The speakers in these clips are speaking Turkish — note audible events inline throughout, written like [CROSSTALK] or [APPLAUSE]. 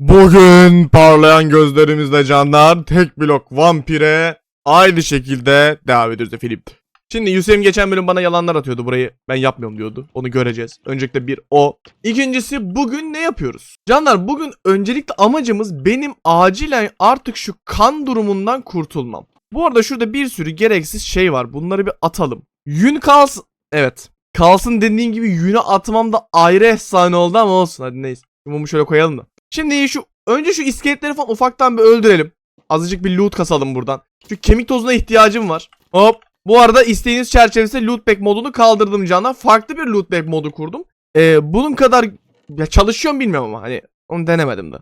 Bugün parlayan gözlerimizle canlar tek blok vampire aynı şekilde devam ediyoruz efendim. Şimdi Hüseyin geçen bölüm bana yalanlar atıyordu burayı ben yapmıyorum diyordu. Onu göreceğiz. Öncelikle bir o. İkincisi bugün ne yapıyoruz? Canlar bugün öncelikle amacımız benim acilen artık şu kan durumundan kurtulmam. Bu arada şurada bir sürü gereksiz şey var. Bunları bir atalım. Yün kalsın. Evet. Kalsın dediğin gibi yünü atmam da ayrı efsane oldu ama olsun hadi neyse. Mumu şöyle koyalım da. Şimdi şu önce şu iskeletleri falan ufaktan bir öldürelim. Azıcık bir loot kasalım buradan. Çünkü kemik tozuna ihtiyacım var. Hop. Bu arada isteğiniz çerçevesinde loot pack modunu kaldırdım canlar. Farklı bir loot pack modu kurdum. Ee, bunun kadar ya çalışıyor mu bilmiyorum ama hani onu denemedim de.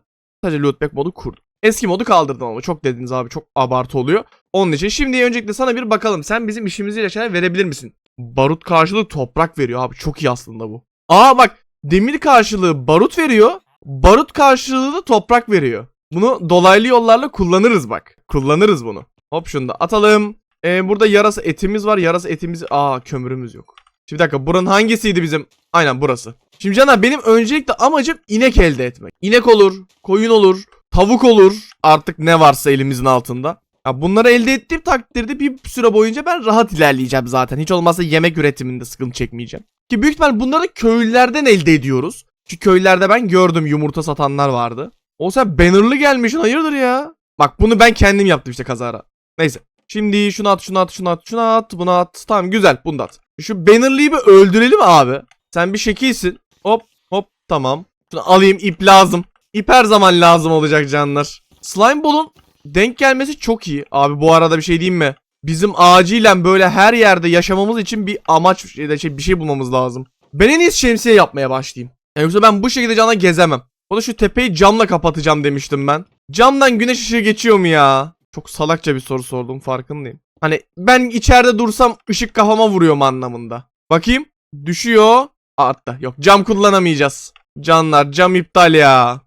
Sadece loot pack modu kurdum. Eski modu kaldırdım ama çok dediniz abi çok abartı oluyor. Onun için şimdi öncelikle sana bir bakalım. Sen bizim işimizi şeyler verebilir misin? Barut karşılığı toprak veriyor abi. Çok iyi aslında bu. Aa bak demir karşılığı barut veriyor. Barut karşılığı da toprak veriyor. Bunu dolaylı yollarla kullanırız bak. Kullanırız bunu. Hop şunu da atalım. Ee, burada yarasa etimiz var. Yarasa etimiz... Aa kömürümüz yok. Şimdi bir dakika buranın hangisiydi bizim? Aynen burası. Şimdi canlar benim öncelikle amacım inek elde etmek. İnek olur, koyun olur, tavuk olur. Artık ne varsa elimizin altında. Ya bunları elde ettiğim takdirde bir süre boyunca ben rahat ilerleyeceğim zaten. Hiç olmazsa yemek üretiminde sıkıntı çekmeyeceğim. Ki büyük ihtimal bunları köylülerden elde ediyoruz. Çünkü köylerde ben gördüm yumurta satanlar vardı. O sen bannerlı gelmişsin hayırdır ya? Bak bunu ben kendim yaptım işte kazara. Neyse. Şimdi şunu at şunu at şunu at şunu at bunu at. Tamam güzel bunu da at. Şu bannerlıyı bir öldürelim abi. Sen bir şekilsin. Hop hop tamam. Şunu alayım ip lazım. İp her zaman lazım olacak canlar. Slime Ball'un denk gelmesi çok iyi. Abi bu arada bir şey diyeyim mi? Bizim acilen böyle her yerde yaşamamız için bir amaç şey, bir şey bulmamız lazım. Ben en iyisi şemsiye yapmaya başlayayım. Yani Yoksa ben bu şekilde cana gezemem. O da şu tepeyi camla kapatacağım demiştim ben. Camdan güneş ışığı geçiyor mu ya? Çok salakça bir soru sordum farkındayım. Hani ben içeride dursam ışık kafama vuruyor mu anlamında. Bakayım. Düşüyor. Arttı. Yok cam kullanamayacağız. Canlar cam iptal ya.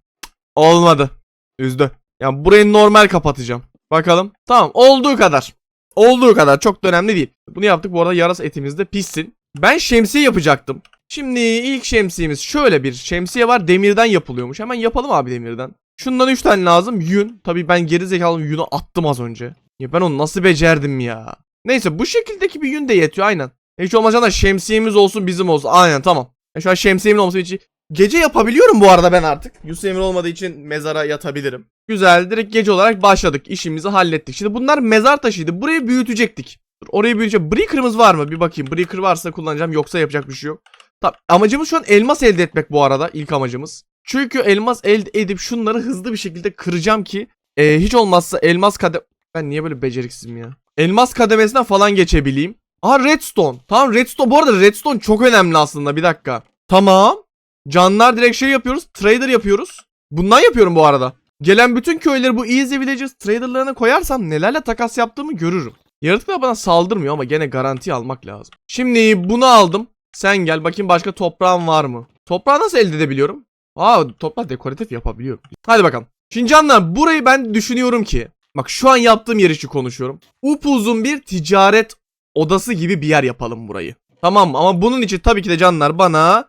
Olmadı. Üzdü. Yani burayı normal kapatacağım. Bakalım. Tamam olduğu kadar. Olduğu kadar çok da önemli değil. Bunu yaptık bu arada yarasa etimiz de pişsin. Ben şemsiye yapacaktım. Şimdi ilk şemsiyemiz şöyle bir şemsiye var demirden yapılıyormuş. Hemen yapalım abi demirden. Şundan 3 tane lazım. Yün. Tabii ben geri zekalı yünü attım az önce. Ya ben onu nasıl becerdim ya. Neyse bu şekildeki bir yün de yetiyor aynen. Hiç olmazsa şemsiyemiz olsun bizim olsun. Aynen tamam. E şu an şemsiyemin olması için Gece yapabiliyorum bu arada ben artık. Yusuf Emre olmadığı için mezara yatabilirim. Güzel direkt gece olarak başladık. İşimizi hallettik. Şimdi bunlar mezar taşıydı. Burayı büyütecektik. Dur, orayı büyüteceğim. Breaker'ımız var mı? Bir bakayım. Breaker varsa kullanacağım. Yoksa yapacak bir şey yok. Tamam. Amacımız şu an elmas elde etmek bu arada. ilk amacımız. Çünkü elmas elde edip şunları hızlı bir şekilde kıracağım ki e, hiç olmazsa elmas kade... Ben niye böyle beceriksizim ya? Elmas kademesinden falan geçebileyim. Aha redstone. Tamam redstone. Bu arada redstone çok önemli aslında. Bir dakika. Tamam. Canlar direkt şey yapıyoruz. Trader yapıyoruz. Bundan yapıyorum bu arada. Gelen bütün köyleri bu Easy Villages traderlarına koyarsam nelerle takas yaptığımı görürüm. Yaratıklar bana saldırmıyor ama gene garanti almak lazım. Şimdi bunu aldım. Sen gel bakayım başka toprağım var mı? Toprağı nasıl elde edebiliyorum? Aa toprağı dekoratif yapabiliyorum. Hadi bakalım. Şimdi canlar burayı ben düşünüyorum ki. Bak şu an yaptığım yer için konuşuyorum. Upuzun bir ticaret odası gibi bir yer yapalım burayı. Tamam? Ama bunun için tabii ki de canlar bana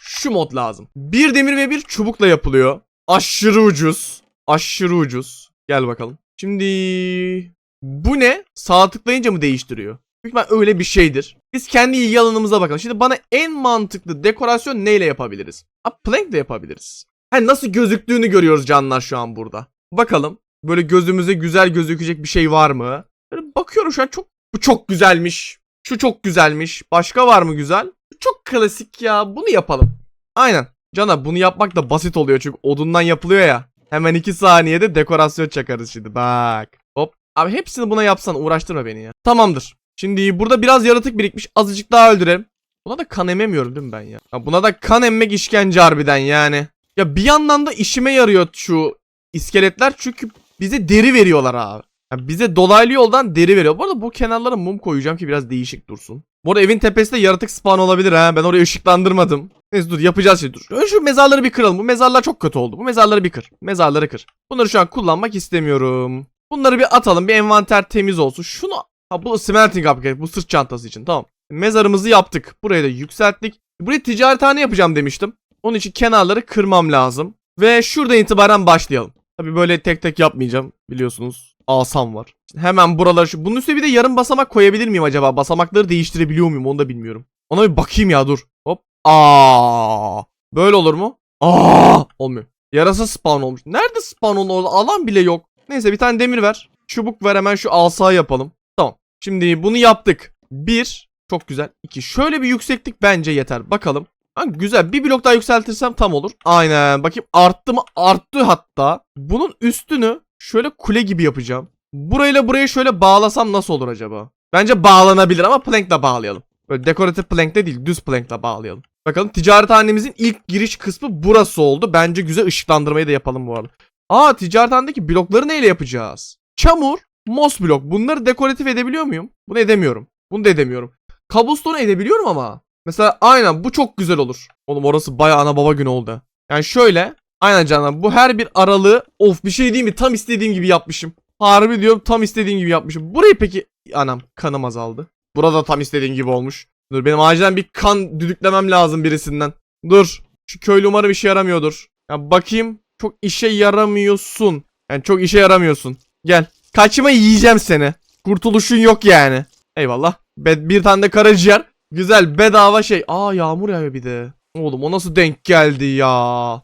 şu mod lazım. Bir demir ve bir çubukla yapılıyor. Aşırı ucuz. Aşırı ucuz. Gel bakalım. Şimdi bu ne? Sağ tıklayınca mı değiştiriyor? Büyük ihtimal öyle bir şeydir. Biz kendi ilgi alanımıza bakalım. Şimdi bana en mantıklı dekorasyon neyle yapabiliriz? A, plank de yapabiliriz. Ha, nasıl gözüktüğünü görüyoruz canlar şu an burada. Bakalım. Böyle gözümüze güzel gözükecek bir şey var mı? Böyle bakıyorum şu an çok bu çok güzelmiş. Şu çok güzelmiş. Başka var mı güzel? Çok klasik ya. Bunu yapalım. Aynen. Cana bunu yapmak da basit oluyor çünkü odundan yapılıyor ya. Hemen 2 saniyede dekorasyon çakarız şimdi bak. Hop. Abi hepsini buna yapsan uğraştırma beni ya. Tamamdır. Şimdi burada biraz yaratık birikmiş. Azıcık daha öldürelim. Buna da kan ememiyorum değil mi ben ya? ya buna da kan emmek işkence harbiden yani. Ya bir yandan da işime yarıyor şu iskeletler çünkü bize deri veriyorlar abi. Ya bize dolaylı yoldan deri veriyor. Bu arada bu kenarlara mum koyacağım ki biraz değişik dursun. Bu arada evin tepesinde yaratık spawn olabilir ha. Ben orayı ışıklandırmadım. Neyse dur yapacağız şimdi dur. Şu mezarları bir kıralım. Bu mezarlar çok kötü oldu. Bu mezarları bir kır. Mezarları kır. Bunları şu an kullanmak istemiyorum. Bunları bir atalım. Bir envanter temiz olsun. Şunu... Ha bu smelting upgrade. Bu sırt çantası için tamam. Mezarımızı yaptık. Burayı da yükselttik. Burayı ticarethane yapacağım demiştim. Onun için kenarları kırmam lazım. Ve şuradan itibaren başlayalım. Tabi böyle tek tek yapmayacağım. Biliyorsunuz asam var. Şimdi hemen buraları şu. Bunun üstüne bir de yarım basamak koyabilir miyim acaba? Basamakları değiştirebiliyor muyum onu da bilmiyorum. Ona bir bakayım ya dur. Hop. Aa. Böyle olur mu? Aa. Olmuyor. Yarasa spawn olmuş. Nerede spawn oldu? Alan bile yok. Neyse bir tane demir ver. Çubuk ver hemen şu asa yapalım. Şimdi bunu yaptık. Bir. Çok güzel. İki. Şöyle bir yükseklik bence yeter. Bakalım. Ha, güzel. Bir blok daha yükseltirsem tam olur. Aynen. Bakayım arttı mı? Arttı hatta. Bunun üstünü şöyle kule gibi yapacağım. Burayla burayı şöyle bağlasam nasıl olur acaba? Bence bağlanabilir ama plankla bağlayalım. Böyle dekoratif plankle değil düz plankla bağlayalım. Bakalım ticarethanemizin ilk giriş kısmı burası oldu. Bence güzel ışıklandırmayı da yapalım bu arada. Aa ticarethanedeki blokları neyle yapacağız? Çamur, mos blok. Bunları dekoratif edebiliyor muyum? Bunu edemiyorum. Bunu da edemiyorum. Cobblestone edebiliyorum ama. Mesela aynen bu çok güzel olur. Oğlum orası bayağı ana baba günü oldu. Yani şöyle. Aynen canım bu her bir aralığı of bir şey değil mi tam istediğim gibi yapmışım. Harbi diyorum tam istediğim gibi yapmışım. Burayı peki anam kanım azaldı. Burada tam istediğim gibi olmuş. Dur benim acilen bir kan düdüklemem lazım birisinden. Dur. Şu köylü umarım işe yaramıyordur. Ya bakayım. Çok işe yaramıyorsun. Yani çok işe yaramıyorsun. Gel. Kaçma yiyeceğim seni. Kurtuluşun yok yani. Eyvallah. Be- bir tane de karaciğer. Güzel bedava şey. Aa yağmur yağıyor bir de. Oğlum o nasıl denk geldi ya.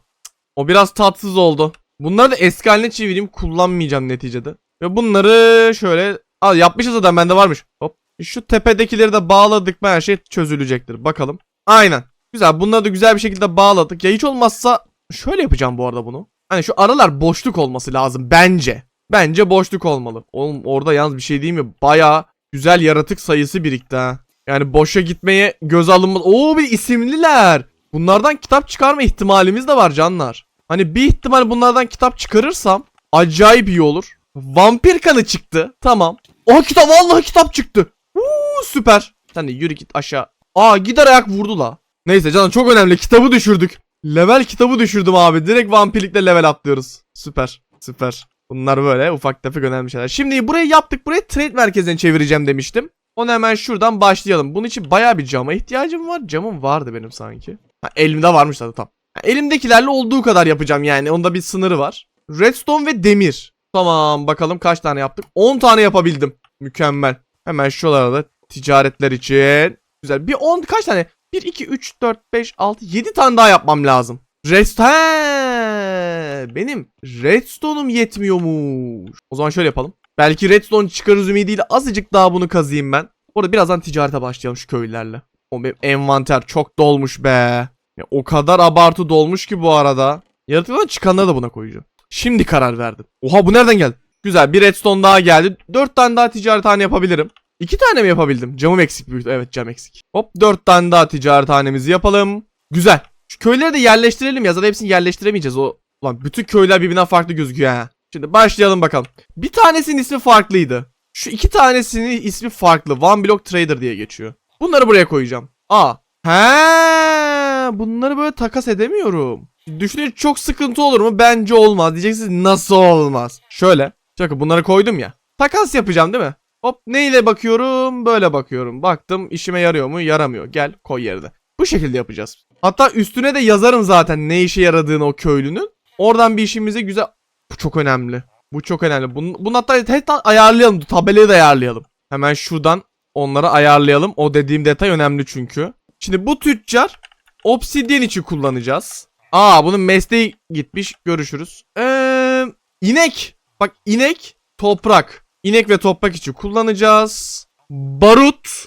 O biraz tatsız oldu. Bunları da eski haline çevireyim. Kullanmayacağım neticede. Ve bunları şöyle... Aa yapmışız zaten bende varmış. Hop. Şu tepedekileri de bağladık mı her şey çözülecektir. Bakalım. Aynen. Güzel. Bunları da güzel bir şekilde bağladık. Ya hiç olmazsa şöyle yapacağım bu arada bunu. Hani şu aralar boşluk olması lazım bence. Bence boşluk olmalı. Oğlum orada yalnız bir şey değil mi? Baya güzel yaratık sayısı birikti ha. Yani boşa gitmeye göz alınmaz. Oo bir isimliler. Bunlardan kitap çıkarma ihtimalimiz de var canlar. Hani bir ihtimal bunlardan kitap çıkarırsam acayip iyi olur. Vampir kanı çıktı. Tamam. Oha kitap vallahi kitap çıktı. Uuu süper. Sen de yürü git aşağı. Aa gider ayak vurdu la. Neyse canım çok önemli kitabı düşürdük. Level kitabı düşürdüm abi. Direkt vampirlikle level atlıyoruz. Süper. Süper. Bunlar böyle ufak tefek önemli şeyler. Şimdi burayı yaptık. Burayı trade merkezine çevireceğim demiştim. Onu hemen şuradan başlayalım. Bunun için baya bir cama ihtiyacım var. Camım vardı benim sanki. Ha, elimde varmış zaten tamam. Ha, elimdekilerle olduğu kadar yapacağım yani. Onda bir sınırı var. Redstone ve demir. Tamam bakalım kaç tane yaptık. 10 tane yapabildim. Mükemmel. Hemen şuralara da ticaretler için. Güzel. Bir 10 kaç tane? 1, 2, 3, 4, 5, 6, 7 tane daha yapmam lazım. Rest benim redstone'um yetmiyormuş. O zaman şöyle yapalım. Belki redstone çıkarız ümidiyle azıcık daha bunu kazıyım ben. Orada birazdan ticarete başlayalım şu köylülerle. O benim envanter çok dolmuş be. Ya, o kadar abartı dolmuş ki bu arada. Yaratıklardan çıkanları da buna koyacağım. Şimdi karar verdim. Oha bu nereden geldi? Güzel bir redstone daha geldi. 4 tane daha ticarethane yapabilirim. 2 tane mi yapabildim? Camım eksik büyük. Evet cam eksik. Hop 4 tane daha ticarethanemizi yapalım. Güzel. Şu köyleri de yerleştirelim ya. Zaten hepsini yerleştiremeyeceğiz. O Ulan bütün köyler birbirinden farklı gözüküyor ha. Şimdi başlayalım bakalım. Bir tanesinin ismi farklıydı. Şu iki tanesinin ismi farklı. One Block Trader diye geçiyor. Bunları buraya koyacağım. Aa. He, bunları böyle takas edemiyorum. Düşününce çok sıkıntı olur mu? Bence olmaz. Diyeceksiniz nasıl olmaz? Şöyle. Bakın bunları koydum ya. Takas yapacağım değil mi? Hop neyle bakıyorum? Böyle bakıyorum. Baktım işime yarıyor mu? Yaramıyor. Gel koy yerine. Bu şekilde yapacağız. Hatta üstüne de yazarım zaten ne işe yaradığını o köylünün. Oradan bir işimize güzel... Bu çok önemli. Bu çok önemli. Bunu, bunu hatta, hatta ayarlayalım. Tabelayı da ayarlayalım. Hemen şuradan onları ayarlayalım. O dediğim detay önemli çünkü. Şimdi bu tüccar obsidyen için kullanacağız. Aa bunun mesleği gitmiş. Görüşürüz. Ee, inek. Bak inek, toprak. İnek ve toprak için kullanacağız. Barut.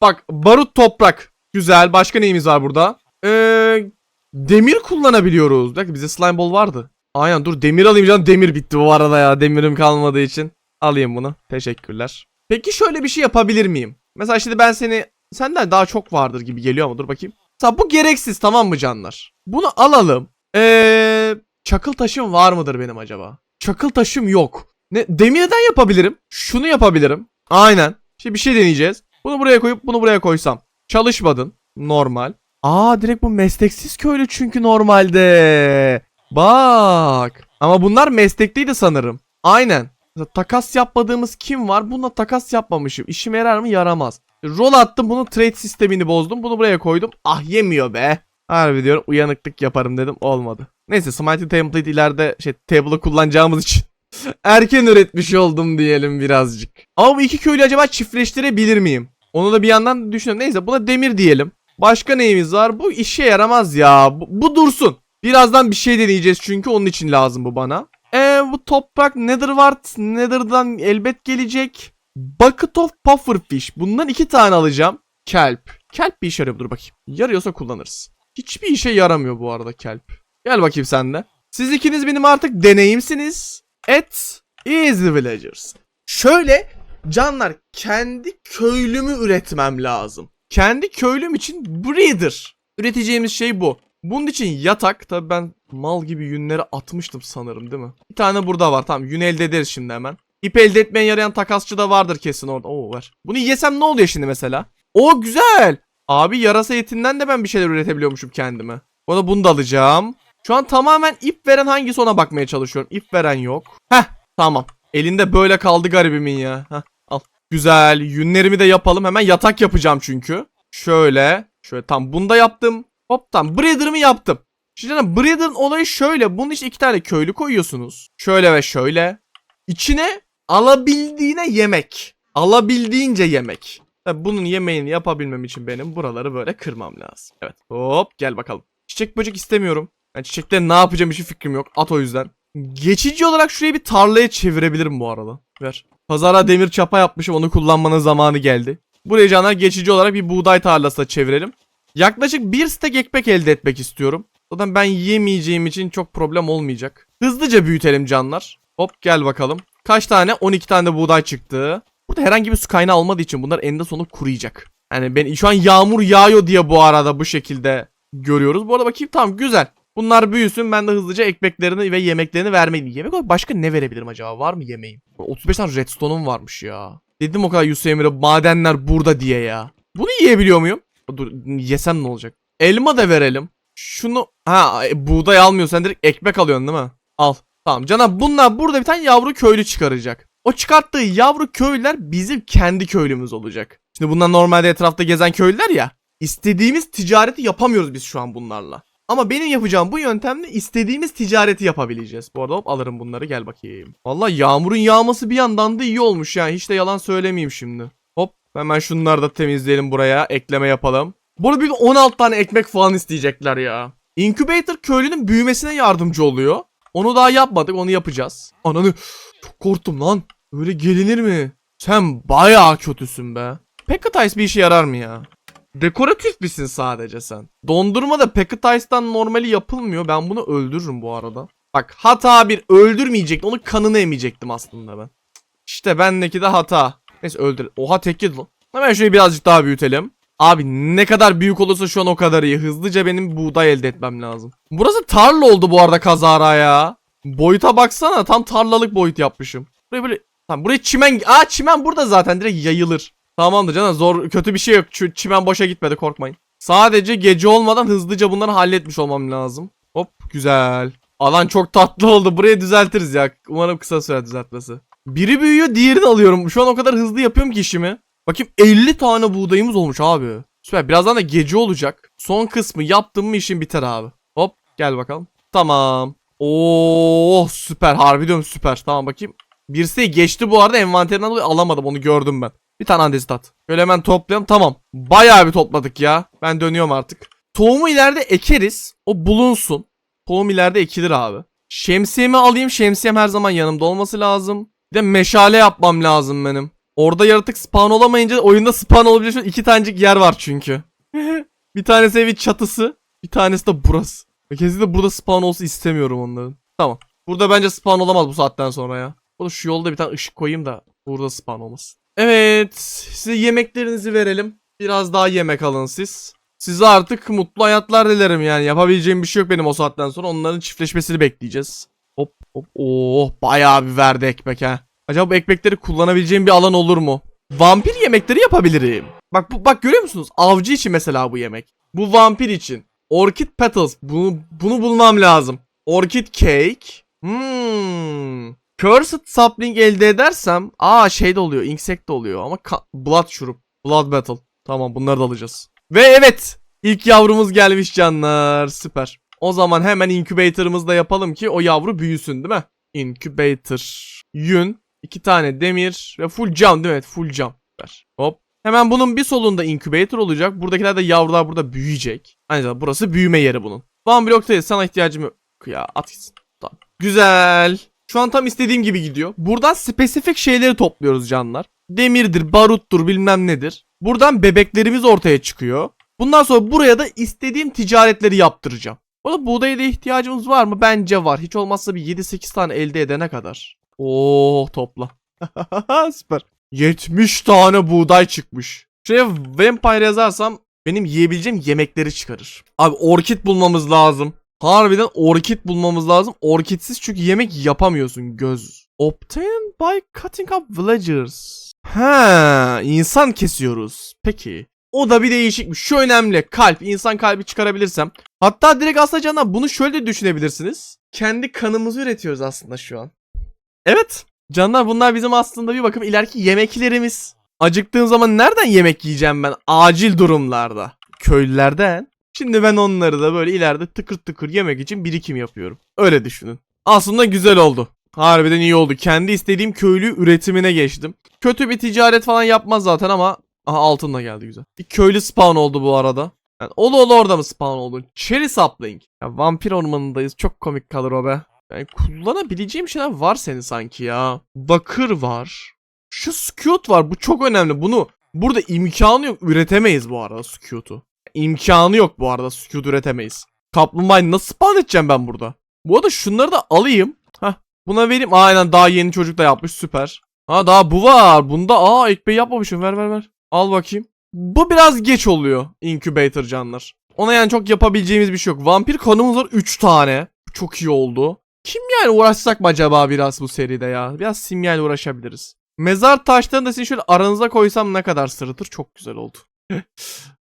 Bak barut toprak. Güzel. Başka neyimiz var burada? Ee, demir kullanabiliyoruz. Bir bize slime ball vardı. Aynen dur demir alayım canım. Demir bitti bu arada ya. Demirim kalmadığı için. Alayım bunu. Teşekkürler. Peki şöyle bir şey yapabilir miyim? Mesela şimdi ben seni senden daha çok vardır gibi geliyor ama dur bakayım. Mesela bu gereksiz tamam mı canlar? Bunu alalım. Eee çakıl taşım var mıdır benim acaba? Çakıl taşım yok. Ne demirden yapabilirim. Şunu yapabilirim. Aynen. Şimdi bir şey deneyeceğiz. Bunu buraya koyup bunu buraya koysam. Çalışmadın. Normal. Aa direkt bu mesleksiz köylü çünkü normalde. Bak. Ama bunlar meslekliydi sanırım. Aynen. Takas yapmadığımız kim var? Bununla takas yapmamışım. İşime yarar mı? Yaramaz. Rol attım bunu trade sistemini bozdum. Bunu buraya koydum. Ah yemiyor be. Harbi diyorum uyanıklık yaparım dedim olmadı. Neyse Smiting Template ileride şey table'ı kullanacağımız için [LAUGHS] erken üretmiş oldum diyelim birazcık. Ama bu iki köylü acaba çiftleştirebilir miyim? Onu da bir yandan düşünüyorum. Neyse buna demir diyelim. Başka neyimiz var? Bu işe yaramaz ya. Bu, bu dursun. Birazdan bir şey deneyeceğiz çünkü onun için lazım bu bana. Eee bu toprak Netherwart, Nether'dan elbet gelecek. Bucket of Pufferfish. Bundan iki tane alacağım. Kelp. Kelp bir işe yarıyor dur bakayım. Yarıyorsa kullanırız. Hiçbir işe yaramıyor bu arada kelp. Gel bakayım sen de. Siz ikiniz benim artık deneyimsiniz. Et Easy Villagers. Şöyle canlar kendi köylümü üretmem lazım. Kendi köylüm için breeder. Üreteceğimiz şey bu. Bunun için yatak. Tabi ben mal gibi yünleri atmıştım sanırım değil mi? Bir tane burada var. Tamam yün elde ederiz şimdi hemen. İp elde etmeye yarayan takasçı da vardır kesin orada. Oo var. Bunu yesem ne oluyor şimdi mesela? O güzel. Abi yarasa etinden de ben bir şeyler üretebiliyormuşum kendime. Bu arada bunu da alacağım. Şu an tamamen ip veren hangisi ona bakmaya çalışıyorum. İp veren yok. Heh tamam. Elinde böyle kaldı garibimin ya. Heh. Güzel. Yünlerimi de yapalım. Hemen yatak yapacağım çünkü. Şöyle. Şöyle tam bunu da yaptım. Hop tam. Breeder'ımı yaptım. Şimdi canım Breeder'ın olayı şöyle. Bunun işte iki tane köylü koyuyorsunuz. Şöyle ve şöyle. İçine alabildiğine yemek. Alabildiğince yemek. Tabii bunun yemeğini yapabilmem için benim buraları böyle kırmam lazım. Evet. Hop gel bakalım. Çiçek böcek istemiyorum. Ben çiçekleri ne yapacağım hiçbir fikrim yok. At o yüzden. Geçici olarak şurayı bir tarlaya çevirebilirim bu arada. Ver. Pazara demir çapa yapmışım onu kullanmanın zamanı geldi. Buraya canlar geçici olarak bir buğday tarlası da çevirelim. Yaklaşık bir stek ekmek elde etmek istiyorum. Zaten ben yemeyeceğim için çok problem olmayacak. Hızlıca büyütelim canlar. Hop gel bakalım. Kaç tane? 12 tane de buğday çıktı. Burada herhangi bir su kaynağı olmadığı için bunlar eninde sonunda kuruyacak. Yani ben şu an yağmur yağıyor diye bu arada bu şekilde görüyoruz. Bu arada bakayım tamam güzel. Bunlar büyüsün ben de hızlıca ekmeklerini ve yemeklerini vermeliyim. Yemek olarak başka ne verebilirim acaba? Var mı yemeğim? 35 tane redstone'um varmış ya. Dedim o kadar Yusuf Emre madenler burada diye ya. Bunu yiyebiliyor muyum? Dur yesem ne olacak? Elma da verelim. Şunu ha e, buğday almıyor sen direkt ekmek alıyorsun değil mi? Al. Tamam canım bunlar burada bir tane yavru köylü çıkaracak. O çıkarttığı yavru köylüler bizim kendi köylümüz olacak. Şimdi bunlar normalde etrafta gezen köylüler ya. İstediğimiz ticareti yapamıyoruz biz şu an bunlarla. Ama benim yapacağım bu yöntemle istediğimiz ticareti yapabileceğiz. Bu arada hop alırım bunları gel bakayım. Vallahi yağmurun yağması bir yandan da iyi olmuş yani. Hiç de yalan söylemeyeyim şimdi. Hop hemen şunları da temizleyelim buraya. Ekleme yapalım. Bu arada bir 16 tane ekmek falan isteyecekler ya. Incubator köylünün büyümesine yardımcı oluyor. Onu daha yapmadık onu yapacağız. Ananı çok korktum lan. Öyle gelinir mi? Sen bayağı kötüsün be. Packetice bir işe yarar mı ya? Dekoratif misin sadece sen? Dondurma da Packetice'dan normali yapılmıyor. Ben bunu öldürürüm bu arada. Bak hata bir öldürmeyecektim. Onun kanını emecektim aslında ben. İşte bendeki de hata. Neyse öldür. Oha tek yedi lan. Hemen şurayı birazcık daha büyütelim. Abi ne kadar büyük olursa şu an o kadar iyi. Hızlıca benim buğday elde etmem lazım. Burası tarla oldu bu arada kazara ya. Boyuta baksana tam tarlalık boyut yapmışım. Buraya böyle Tamam buraya çimen... Aa çimen burada zaten direkt yayılır. Tamamdır canım zor kötü bir şey yok. Şu çimen boşa gitmedi korkmayın. Sadece gece olmadan hızlıca bunları halletmiş olmam lazım. Hop güzel. Alan çok tatlı oldu. Burayı düzeltiriz ya. Umarım kısa süre düzeltmesi. Biri büyüyor diğerini alıyorum. Şu an o kadar hızlı yapıyorum ki işimi. Bakayım 50 tane buğdayımız olmuş abi. Süper. Birazdan da gece olacak. Son kısmı yaptım mı işim biter abi. Hop gel bakalım. Tamam. Oo süper. Harbi diyorum süper. Tamam bakayım. Birisi geçti bu arada envanterinden dolayı alamadım onu gördüm ben. Bir tane andezit at. Şöyle hemen toplayalım. Tamam. Bayağı bir topladık ya. Ben dönüyorum artık. Tohumu ileride ekeriz. O bulunsun. Tohum ileride ekilir abi. Şemsiyemi alayım. Şemsiyem her zaman yanımda olması lazım. Bir de meşale yapmam lazım benim. Orada yaratık spawn olamayınca oyunda spawn olabilecek iki tanecik yer var çünkü. [LAUGHS] bir tanesi evin çatısı. Bir tanesi de burası. Kesinlikle burada spawn olsun istemiyorum onların. Tamam. Burada bence spawn olamaz bu saatten sonra ya. O da şu yolda bir tane ışık koyayım da burada spawn olmasın. Evet. Size yemeklerinizi verelim. Biraz daha yemek alın siz. Size artık mutlu hayatlar dilerim yani. Yapabileceğim bir şey yok benim o saatten sonra. Onların çiftleşmesini bekleyeceğiz. Hop hop. Oh bayağı bir verdi ekmek ha. Acaba bu ekmekleri kullanabileceğim bir alan olur mu? Vampir yemekleri yapabilirim. Bak bu, bak görüyor musunuz? Avcı için mesela bu yemek. Bu vampir için. Orchid petals. Bunu, bunu bulmam lazım. Orchid cake. Hmm. Cursed sapling elde edersem aa şey de oluyor insect de oluyor ama blood şurup blood battle tamam bunları da alacağız ve evet İlk yavrumuz gelmiş canlar. Süper. O zaman hemen incubator'ımızı da yapalım ki o yavru büyüsün değil mi? Incubator. Yün. iki tane demir ve full cam değil mi? Evet full cam. Süper. Hop. Hemen bunun bir solunda incubator olacak. Buradakiler de yavrular burada büyüyecek. Aynı burası büyüme yeri bunun. One bloktayız. Sana ihtiyacım yok. Ya at gitsin. Tamam. Güzel. Şu an tam istediğim gibi gidiyor. Buradan spesifik şeyleri topluyoruz canlar. Demirdir, baruttur bilmem nedir. Buradan bebeklerimiz ortaya çıkıyor. Bundan sonra buraya da istediğim ticaretleri yaptıracağım. Orada buğdaya da ihtiyacımız var mı? Bence var. Hiç olmazsa bir 7-8 tane elde edene kadar. Oo topla. [LAUGHS] Süper. 70 tane buğday çıkmış. Şuraya vampire yazarsam benim yiyebileceğim yemekleri çıkarır. Abi orkid bulmamız lazım. Harbiden orkid bulmamız lazım. Orkidsiz çünkü yemek yapamıyorsun göz. Obtain by cutting up villagers. Ha, insan kesiyoruz. Peki. O da bir değişikmiş. Şu önemli. Kalp. insan kalbi çıkarabilirsem. Hatta direkt aslında canlar bunu şöyle de düşünebilirsiniz. Kendi kanımızı üretiyoruz aslında şu an. Evet. Canlar bunlar bizim aslında bir bakım ileriki yemeklerimiz. Acıktığım zaman nereden yemek yiyeceğim ben? Acil durumlarda. Köylülerden. Şimdi ben onları da böyle ileride tıkır tıkır yemek için birikim yapıyorum. Öyle düşünün. Aslında güzel oldu. Harbiden iyi oldu. Kendi istediğim köylü üretimine geçtim. Kötü bir ticaret falan yapmaz zaten ama Aha altın da geldi güzel. Bir köylü spawn oldu bu arada. Yani olu olu orada mı spawn oldu? Cherry sapling. Ya vampir ormanındayız. Çok komik kalır o be. Yani kullanabileceğim şeyler var senin sanki ya. Bakır var. Şu skewt var. Bu çok önemli. Bunu burada imkanı yok. Üretemeyiz bu arada skewt'u. İmkanı yok bu arada skewt üretemeyiz. Kaplumbağayı nasıl spawn edeceğim ben burada? Bu arada şunları da alayım. Hah. Buna vereyim. Aynen daha yeni çocuk da yapmış. Süper. Ha daha bu var. Bunda aa ekmeği yapmamışım. Ver ver ver. Al bakayım. Bu biraz geç oluyor incubator canlar. Ona yani çok yapabileceğimiz bir şey yok. Vampir kanımız var 3 tane. Çok iyi oldu. Kim yani uğraşsak mı acaba biraz bu seride ya? Biraz simyayla uğraşabiliriz. Mezar taşlarını da sizin şöyle aranıza koysam ne kadar sırıtır? Çok güzel oldu. [LAUGHS]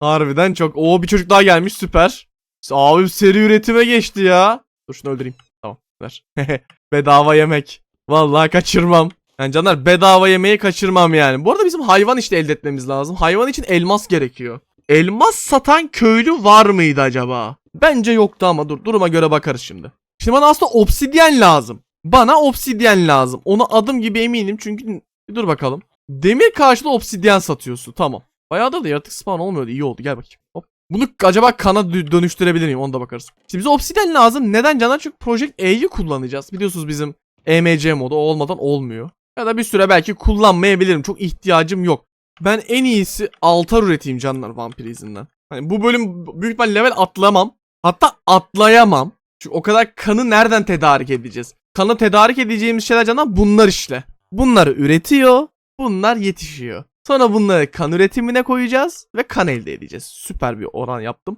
Harbiden çok. Oo bir çocuk daha gelmiş süper. Abi seri üretime geçti ya. Dur şunu öldüreyim. Tamam ver. [LAUGHS] Bedava yemek. Vallahi kaçırmam. Yani canlar bedava yemeği kaçırmam yani. Bu arada bizim hayvan işte elde etmemiz lazım. Hayvan için elmas gerekiyor. Elmas satan köylü var mıydı acaba? Bence yoktu ama dur duruma göre bakarız şimdi. Şimdi bana aslında obsidyen lazım. Bana obsidyen lazım. Ona adım gibi eminim çünkü dur bakalım. Demir karşılığı obsidyen satıyorsun. Tamam. Bayağı da, da yaratık spawn olmuyordu. İyi oldu. Gel bakayım. Hop. Bunu acaba kana dö- dönüştürebilir miyim? Ona da bakarız. Şimdi bize obsidyen lazım. Neden canlar? Çünkü Project A'yı kullanacağız. Biliyorsunuz bizim EMC modu olmadan olmuyor. Ya da bir süre belki kullanmayabilirim. Çok ihtiyacım yok. Ben en iyisi altar üreteyim canlar vampir izinden. Hani bu bölüm büyük ihtimal level atlamam. Hatta atlayamam. Çünkü o kadar kanı nereden tedarik edeceğiz? Kanı tedarik edeceğimiz şeyler canlar bunlar işte. Bunları üretiyor. Bunlar yetişiyor. Sonra bunları kan üretimine koyacağız ve kan elde edeceğiz. Süper bir oran yaptım.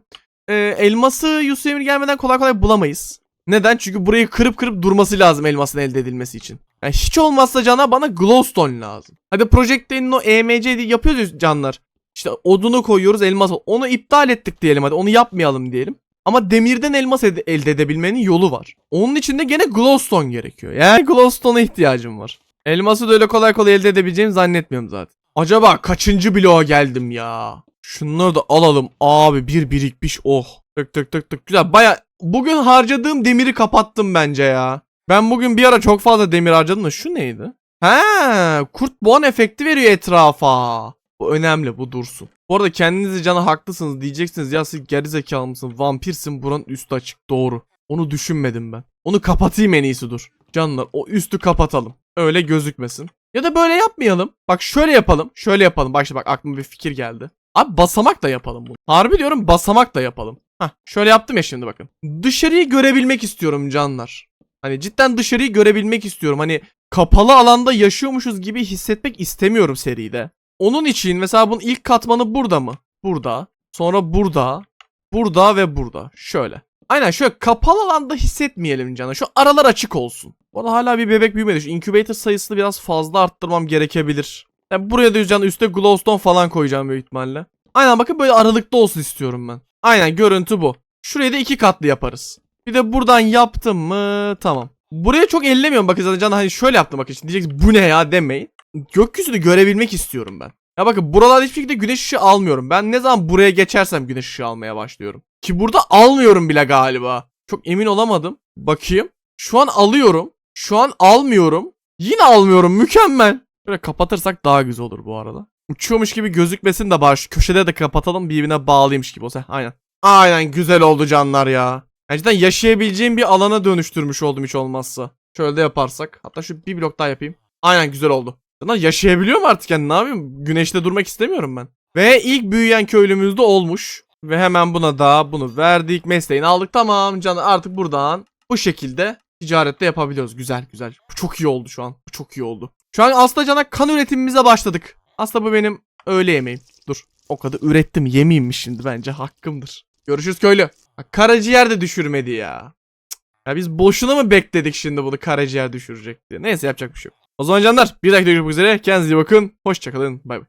Ee, elması Yusuf Emir gelmeden kolay kolay bulamayız. Neden? Çünkü burayı kırıp kırıp durması lazım elmasın elde edilmesi için. Yani hiç olmazsa cana bana glowstone lazım. Hadi Project D'nin o EMC yapıyoruz canlar. İşte odunu koyuyoruz elmas. Onu iptal ettik diyelim hadi onu yapmayalım diyelim. Ama demirden elmas ed- elde edebilmenin yolu var. Onun için de gene glowstone gerekiyor. Yani glowstone'a ihtiyacım var. Elması da öyle kolay kolay elde edebileceğimi zannetmiyorum zaten. Acaba kaçıncı bloğa geldim ya? Şunları da alalım. Abi bir birikmiş oh. Tık tık tık tık. Güzel baya bugün harcadığım demiri kapattım bence ya. Ben bugün bir ara çok fazla demir harcadım da şu neydi? Ha, kurt boğan efekti veriyor etrafa. Bu önemli bu dursun. Bu arada kendinizi cana haklısınız diyeceksiniz ya siz gerizekalı mısın vampirsin buranın üstü açık doğru. Onu düşünmedim ben. Onu kapatayım en iyisi dur. Canlar o üstü kapatalım. Öyle gözükmesin. Ya da böyle yapmayalım. Bak şöyle yapalım. Şöyle yapalım. Bak bak aklıma bir fikir geldi. Abi basamak da yapalım bunu. Harbi diyorum basamak da yapalım. Hah şöyle yaptım ya şimdi bakın. Dışarıyı görebilmek istiyorum canlar. Hani cidden dışarıyı görebilmek istiyorum. Hani kapalı alanda yaşıyormuşuz gibi hissetmek istemiyorum seride. Onun için mesela bunun ilk katmanı burada mı? Burada. Sonra burada. Burada ve burada. Şöyle. Aynen şöyle kapalı alanda hissetmeyelim canım. Şu aralar açık olsun. Bu arada hala bir bebek büyümedi. Şu incubator sayısını biraz fazla arttırmam gerekebilir. Yani buraya da can üstte glowstone falan koyacağım büyük ihtimalle. Aynen bakın böyle aralıkta olsun istiyorum ben. Aynen görüntü bu. Şurayı da iki katlı yaparız. Bir de buradan yaptım mı tamam. Buraya çok ellemiyorum bakın zaten hani şöyle yaptım bakın şimdi diyeceksiniz bu ne ya demeyin. Gökyüzünü görebilmek istiyorum ben. Ya bakın buralarda hiçbir şekilde güneş ışığı almıyorum. Ben ne zaman buraya geçersem güneş ışığı almaya başlıyorum. Ki burada almıyorum bile galiba. Çok emin olamadım. Bakayım. Şu an alıyorum. Şu an almıyorum. Yine almıyorum. Mükemmel. Böyle kapatırsak daha güzel olur bu arada. Uçuyormuş gibi gözükmesin de bari köşede de kapatalım birbirine bağlıymış gibi olsa. Aynen. Aynen güzel oldu canlar ya. Gerçekten yaşayabileceğim bir alana dönüştürmüş oldum hiç olmazsa. Şöyle de yaparsak. Hatta şu bir blok daha yapayım. Aynen güzel oldu. Lan yaşayabiliyor mu artık yani ne yapayım? Güneşte durmak istemiyorum ben. Ve ilk büyüyen köylümüz de olmuş. Ve hemen buna da bunu verdik. Mesleğini aldık. Tamam canım artık buradan bu şekilde ticarette yapabiliyoruz. Güzel güzel. Bu çok iyi oldu şu an. Bu çok iyi oldu. Şu an aslında cana kan üretimimize başladık. Aslında bu benim öğle yemeğim. Dur. O kadar ürettim yemeyeyim mi şimdi bence hakkımdır. Görüşürüz köylü. Karaciğer de düşürmedi ya. Ya biz boşuna mı bekledik şimdi bunu karaciğer düşürecek diye. Neyse yapacak bir şey yok. O zaman canlar bir dakika görüşmek üzere. Kendinize iyi bakın. Hoşçakalın. Bay bay.